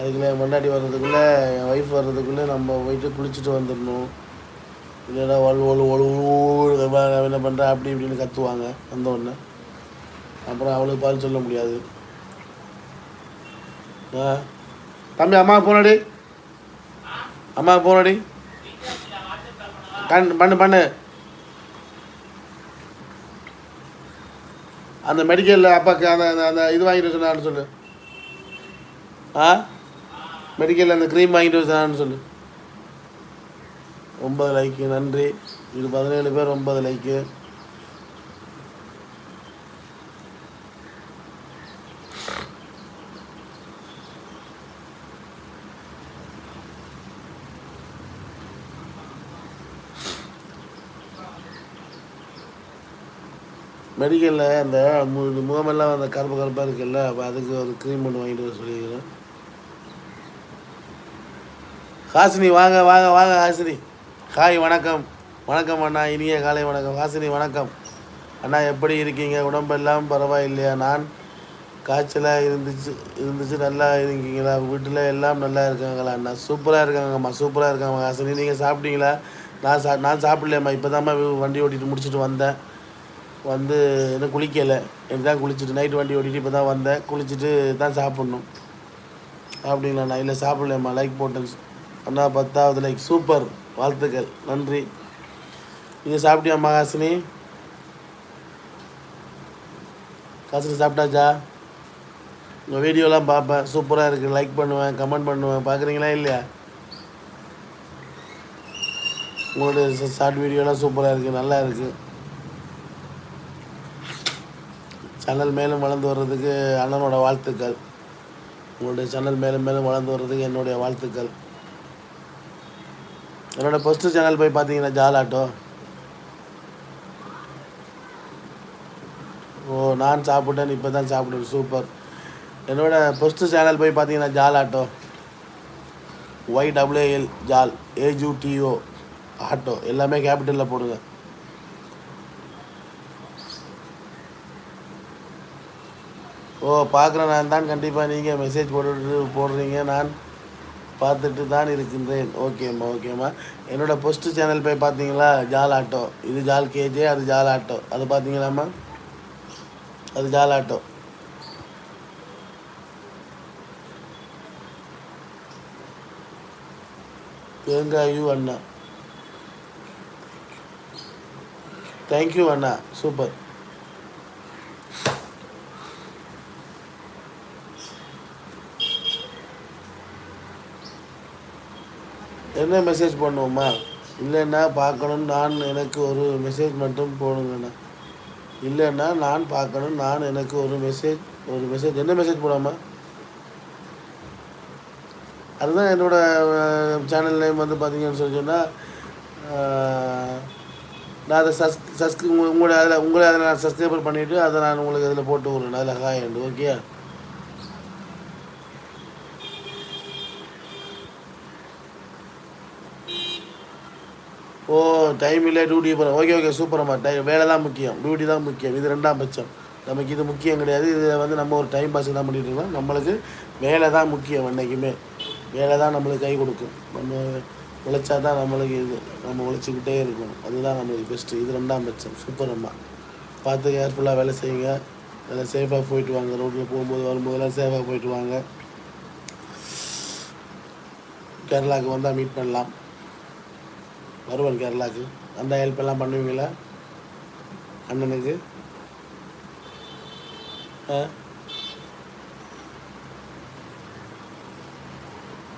அதுக்குள்ளே என் பொண்டாட்டி வர்றதுக்குள்ளே என் ஒய்ஃப் வர்றதுக்குள்ளே நம்ம போயிட்டு குளிச்சுட்டு வந்துடணும். இல்லைன்னா ஒழு ஒழு ஒழு என்ன பண்ணுறேன் அப்படி இப்படின்னு கத்துவாங்க வந்தோடனே அப்புறம் அவளுக்கு பதில் சொல்ல முடியாது. ஆ? தம்பி அம்மா போனடி அம்மா போனடி கண் பண்ணு பண்ணு. அந்த மெடிக்கலில் அப்பாவுக்கு அந்த அந்த அந்த இது வாங்கிட்டு சொன்னான்னு சொல்லு. ஆ? மெடிக்கலில் அந்த க்ரீம் வாங்கிட்டு வச்சான்னு சொல்லு. ஒன்பது லைக்கு நன்றி. இது பதினேழு பேர் ஒன்பது லைக்கு மெடிக்கலில் அந்த முகமெல்லாம் அந்த கருப்பு கருப்பாக இருக்குல்ல அப்போ அதுக்கு ஒரு க்ரீம் ஒன்று வாங்கிட்டு வர சொல்லியிருக்கிறேன். ஹாசினி வாங்க வாங்க வாங்க ஹாசினி. ஹாய் வணக்கம். வணக்கம் அண்ணா இனிய காலை வணக்கம். ஹாசினி வணக்கம். அண்ணா எப்படி இருக்கீங்க? உடம்பெல்லாம் பரவாயில்லையா? நான் காய்ச்சலாக இருந்துச்சு இருந்துச்சு நல்லா இருக்கீங்களா? வீட்டில் எல்லாம் நல்லா இருக்காங்களா அண்ணா? சூப்பராக இருக்காங்கம்மா சூப்பராக இருக்காங்க ஹாசினி. நீங்கள் சாப்பிட்டீங்களா? நான் சா நான் சாப்பிட்லையம்மா. இப்போ தான்மா வண்டி ஓட்டிட்டு முடிச்சுட்டு வந்தேன். வந்து இன்னும் குளிக்கலை. எனக்கு தான் குளிச்சுட்டு நைட்டு வண்டி ஓட்டிட்டு இப்போ தான் வந்தேன். குளிச்சுட்டு தான் சாப்பிட்ணும். அப்படிங்களா நான் இல்லை சாப்பிட்லையம்மா. லைக் போட்டேன் அண்ணா பத்தாவது லைக் சூப்பர் வாழ்த்துக்கள். நன்றி. நீங்கள் சாப்பிட்டியா மகாசினி? காசினி சாப்பிட்டாச்சா? உங்கள் வீடியோலாம் பார்ப்பேன். சூப்பராக இருக்குது லைக் பண்ணுவேன் கமெண்ட் பண்ணுவேன். பார்க்குறீங்களா இல்லையா? உங்களுடைய ஷார்ட் வீடியோலாம் சூப்பராக இருக்குது நல்லா இருக்குது சேனல் மேலும் வளர்ந்து வர்றதுக்கு அண்ணனோட வாழ்த்துக்கள். உங்களுடைய சேனல் மேலும் மேலும் வளர்ந்து வர்றதுக்கு என்னுடைய வாழ்த்துக்கள். என்னோடய ஃபஸ்ட்டு சேனல் போய் பார்த்தீங்கன்னா ஜாலாட்டோ ஓ நான் சாப்பிட்டேன் இப்போ தான் சாப்பிடுவேன். சூப்பர். என்னோடய ஃபஸ்ட்டு சேனல் போய் பார்த்தீங்கன்னா ஜாலாட்டோ ஒய் டபிள்யூஎல் ஜால். ஏஜூடிஓ ஆட்டோ. எல்லாமே கேபிட்டலில் போடுங்க. ஓ பார்க்குறேன் நான் தான். கண்டிப்பாக நீங்கள் மெசேஜ் போட்டு போடுறீங்க. நான் பார்த்துட்டு தான் இருக்கின்றேன் ஓகேம்மா ஓகேம்மா என்னோட ஃபஸ்ட்டு சேனல் போய் பார்த்தீங்களா? ஜால் ஆட்டோ. இது ஜால் கேஜே அது ஜால் ஆட்டோ. அது பார்த்தீங்களாம்மா? அது ஜால் ஆட்டோ. தேங்காயு அண்ணா. தேங்க்யூ அண்ணா. சூப்பர் என்ன மெசேஜ் பண்ணுவோம்மா இல்லைன்னா பார்க்கணும் நான் எனக்கு ஒரு மெசேஜ் மட்டும் போடுங்கண்ணா. இல்லைன்னா நான் பார்க்கணும் நான் எனக்கு ஒரு மெசேஜ் ஒரு மெசேஜ் என்ன மெசேஜ் போடாமா அதுதான் என்னோடய சேனல் நேம் வந்து பார்த்தீங்கன்னு சொல்லி சொன்னால் நான் அதை சஸ் சஸ்க் உங்களுடைய அதில் உங்களை அதில் நான் சப்ஸ்கிரைபர் பண்ணிவிட்டு அதை நான் உங்களுக்கு அதில் போட்டு விட்றேன். அதில் ஹாய் ஓகே ஓ டைம் இல்லை டியூட்டி போகிறேன் ஓகே ஓகே சூப்பரம்மா டை வேலை தான் முக்கியம். டியூட்டி தான் முக்கியம். இது ரெண்டாம் பட்சம். நமக்கு இது முக்கியம் கிடையாது. இது வந்து நம்ம ஒரு டைம் பாஸ் தான் பண்ணிகிட்டு இருக்கோம். நம்மளுக்கு வேலை தான் முக்கியம் என்றைக்குமே வேலை தான் நம்மளுக்கு கை கொடுக்கும். நம்ம உழைச்சா தான் நம்மளுக்கு இது. நம்ம உழைச்சிக்கிட்டே இருக்கணும். அதுதான் நம்மளுக்கு பெஸ்ட்டு இது ரெண்டாம் பட்சம். சூப்பரம்மா பார்த்து கேர்ஃபுல்லாக வேலை செய்யுங்க. நல்லா சேஃபாக போயிட்டு வாங்க. ரோட்டில் போகும்போது வரும்போதெல்லாம் சேஃபாக போயிட்டு வாங்க. கேரளாவுக்கு வந்தால் மீட் பண்ணலாம். வருவேன் கேரளாவுக்கு. அந்த ஹெல்ப் எல்லாம் பண்ணுவீங்களா? அண்ணனுக்கு?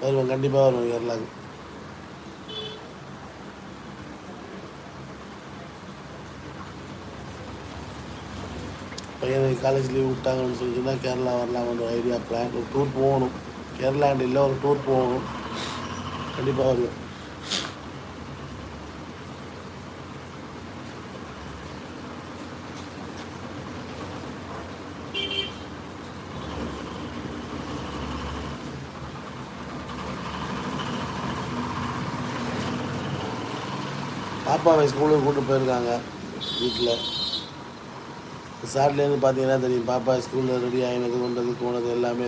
வருவேன் கண்டிப்பாக வருவேன் கேரளாவுக்கு. பையனுக்கு காலேஜ் லீவ் விட்டாங்கன்னு சொல்லி சொன்னால் கேரளா வரலாம்னு ஐடியா பிளான் ஒரு டூர் போகணும். கேரளாண்டு இல்லை ஒரு டூர் போகணும். கண்டிப்பாக வருவேன் பாப்பாவை ஸ்கூலுக்கு கூட்டு போயிருக்காங்க வீட்டில் சாட்லேருந்து பார்த்தீங்கன்னா தெரியும் பாப்பா ஸ்கூலில் ரெடி ஆகினது கொண்டது போனது எல்லாமே